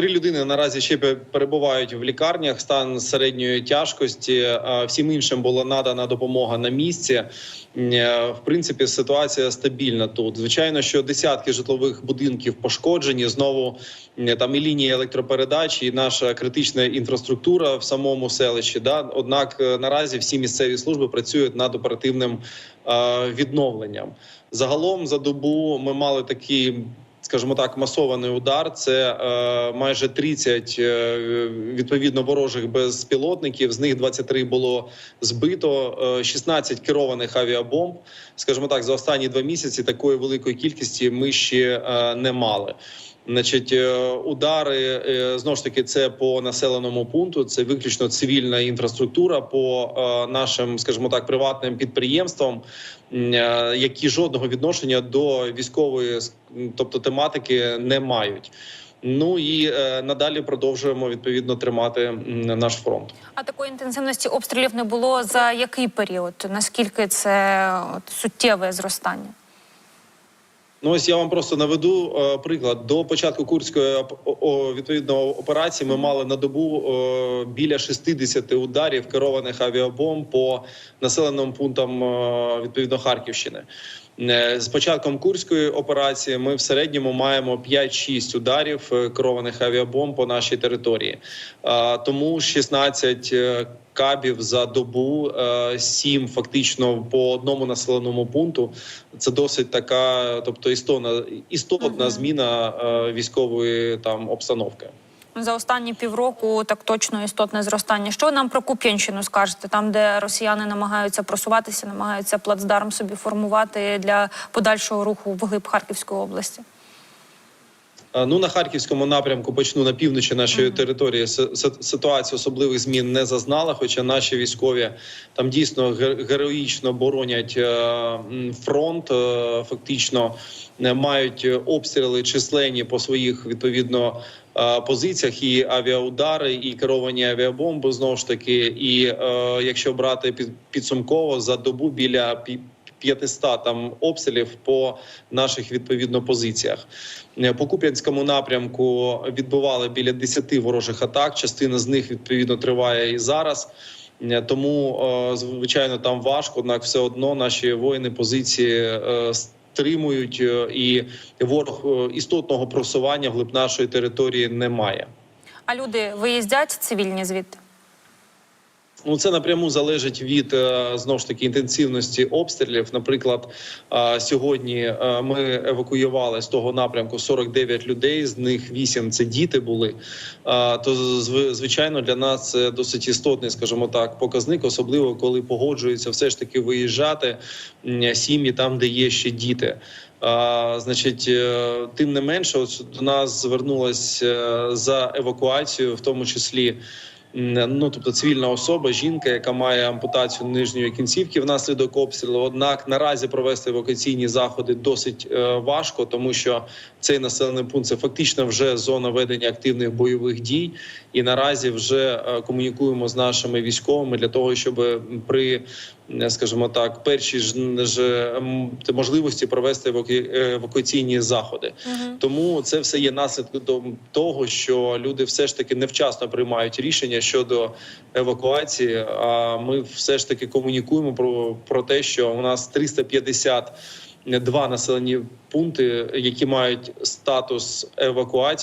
Три людини наразі ще перебувають в лікарнях. Стан середньої тяжкості. Всім іншим була надана допомога на місці. Е, В принципі, ситуація стабільна тут. Звичайно, що десятки житлових будинків пошкоджені. Знову там і лінії електропередач, і наша критична інфраструктура в самому селищі. Да? Однак е, наразі всі місцеві служби працюють над оперативним відновленням. Загалом за добу ми мали такі. Скажімо так, масований удар. Це е, майже 30 е, відповідно ворожих безпілотників. З них 23 було збито, е, 16 керованих авіабомб. Скажімо так, за останні два місяці такої великої кількості ми ще е, не мали. Значить, е, удари е, знову ж таки це по населеному пункту. Це виключно цивільна інфраструктура по е, нашим, скажімо так, приватним підприємствам, які жодного відношення до військової, тобто тематики, не мають. Ну і е, надалі продовжуємо відповідно тримати наш фронт. А такої інтенсивності обстрілів не було за який період? Наскільки це от, суттєве зростання? Ну ось я вам просто наведу е, приклад. До початку курської о- о, відповідно операції ми мали на добу е, біля 60 ударів керованих авіабомб по населеним пунктам е, відповідно Харківщини. Е, З початком курської операції ми в середньому маємо 5-6 ударів е, керованих авіабомб по нашій території. Е, Тому 16 е, кабів за добу, 7 фактично по одному населеному пункту. Це досить така, тобто істотна, істотна зміна військової там обстановки. За останні півроку так точно істотне зростання. Що нам про Куп'янщину скажете? Там, де росіяни намагаються просуватися, намагаються плацдарм собі формувати для подальшого руху вглиб Харківської області. Ну на харківському напрямку почну на півночі нашої Мгм. території. Си- си- Ситуація особливих змін не зазнала. Хоча наші військові там дійсно ге- героїчно боронять е, фронт. е, Фактично е, мають обстріли численні по своїх відповідно позиціях. І авіаудари, і керовані авіабомби знову ж таки. І е, якщо брати під підсумково за добу біля 500 там обстрілів по наших відповідно позиціях. Е, По Куп'янському напрямку відбували біля 10 ворожих атак. Частина з них відповідно триває і зараз. Е, Тому е, звичайно там важко, однак все одно наші воїни позиції стримують, і ворог істотного просування вглиб нашої території немає. А люди виїздять цивільні звідти? Ну, це напряму залежить від е, знову ж таки інтенсивності обстрілів. Наприклад, е, сьогодні е, ми евакуювали з того напрямку 49 людей. З них 8 – це діти були. То звичайно для нас це досить істотний, скажімо так, показник, особливо коли погоджується все ж таки виїжджати сім'ї там, де є ще діти. А, значить, тим не менше, от до нас звернулась за евакуацію, в тому числі. М, Ну, тобто цивільна особа, жінка, яка має ампутацію нижньої кінцівки внаслідок обстрілу. Однак наразі провести евакуаційні заходи досить е, важко, тому що цей населений пункт це фактично вже зона ведення активних бойових дій. І наразі вже е, комунікуємо з нашими військовими для того, щоб при е, скажімо так, перші ж ж можливості провести е, евакуаційні заходи. Угу. Тому це все є наслідком того, що люди все ж таки невчасно приймають рішення щодо евакуації. А ми все ж таки комунікуємо про, про те, що у нас 350 Два населені пункти, які мають статус евакуації,